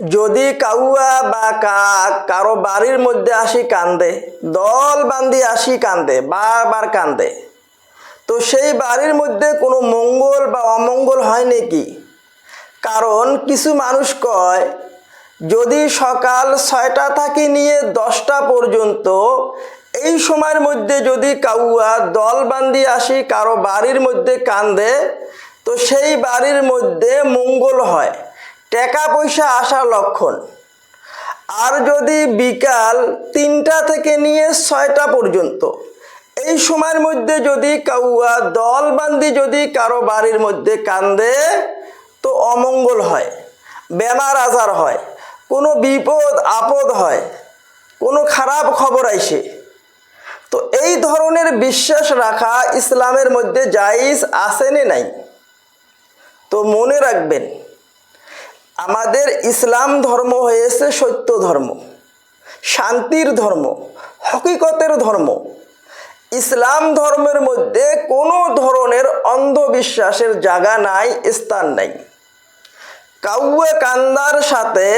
যদি কাউয়া বা কাক কারও বাড়ির মধ্যে আসি কান্দে, দল বান্ধি আসি কান্দে, বারবার কান্দে, তো সেই বাড়ির মধ্যে কোনো মঙ্গল বা অমঙ্গল হয় নাকি? কারণ কিছু মানুষ কয়, যদি সকাল ছয়টা থেকে নিয়ে দশটা পর্যন্ত, এই সময়ের মধ্যে যদি কাউয়া দল বান্ধি আসি, কারও বাড়ির মধ্যে কান্দে, তো সেই বাড়ির মধ্যে মঙ্গল হয়। টাকা পয়সা আসার লক্ষণ। আর যদি বিকাল তিনটা থেকে নিয়ে ছয়টা পর্যন্ত, এই সময়ের মধ্যে যদি কাউয়া দল বান্ধি যদি কারও বাড়ির মধ্যে কান্দে, তো অমঙ্গল হয়, বেমার আজার হয়, কোনো বিপদ, আপদ হয়, কোনো খারাপ খবর আইসে তো এই ধরনের বিশ্বাস রাখা ইসলামের মধ্যে জাইজ আসেনি নাই? তো মনে রাখবেন আমাদের ইসলাম ধর্ম হয়েছে সত্য ধর্ম, শান্তির ধর্ম, হকিকতের ধর্ম। ইসলাম ধর্মের মধ্যে কোনো ধরনের অন্ধবিশ্বাসের জায়গা নাই, স্থান নাই। কাউয়ে কান্দার সাথে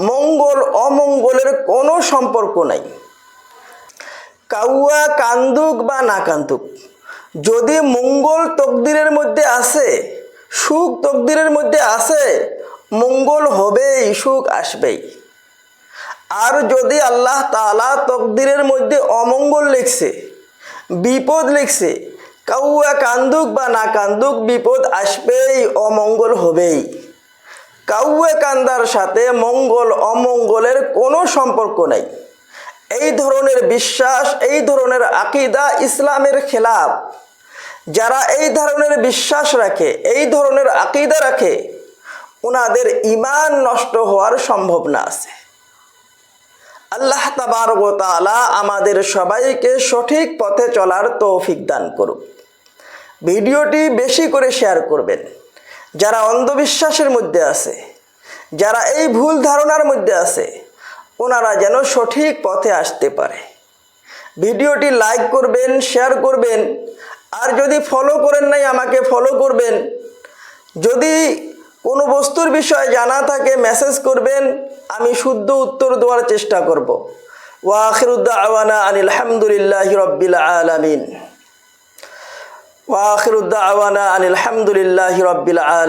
মঙ্গল, অমঙ্গলের কোনো সম্পর্ক নাই। কাউয়া কান্দুক বা না কান্দুক, যদি মঙ্গল তকদিরের মধ্যে আছে সুখ তকদিরের মধ্যে আছে মঙ্গল হবেই, সুখ আসবেই। আর যদি আল্লাহ তালা তকদিরের মধ্যে অমঙ্গল লিখছে, বিপদ লিখছে, কাউয়া কান্দুক বা না কান্দুক বিপদ আসবেই, অমঙ্গল হবেই। কাউয়ে কান্দার সাথে মঙ্গল, অমঙ্গলের কোনো সম্পর্ক নাই। এই ধরনের বিশ্বাস, এই ধরনের আকিদা ইসলামের খেলাফ। যারা এই ধরনের বিশ্বাস রাখে, এই ধরনের আকিদা রাখে ওনাদের ইমান নষ্ট হওয়ার সম্ভাবনা আছে। আল্লাহ তালা আমাদের সবাইকে সঠিক পথে চলার তৌফিক দান করুক। ভিডিওটি বেশি করে শেয়ার করবেন। যারা অন্ধবিশ্বাসের মধ্যে আছে, যারা এই ভুল ধারণার মধ্যে আছে ওনারা যেন সঠিক পথে আসতে পারে। ভিডিওটি লাইক করবেন, শেয়ার করবেন, আর যদি ফলো করেন নাই আমাকে ফলো করবেন, যদি কোনো বস্তুর বিষয়ে জানা থাকে মেসেজ করবেন, আমি শুদ্ধ উত্তর দেওয়ার চেষ্টা করব। ওয়াখিরুদ্দা আওয়ানা আনিল হামদুলিল্লাহ রব্বিল আলমিন। ওয়াখিরুদ্দা আওয়ানা আনিল হামদুলিল্লাহ রব্বিল আল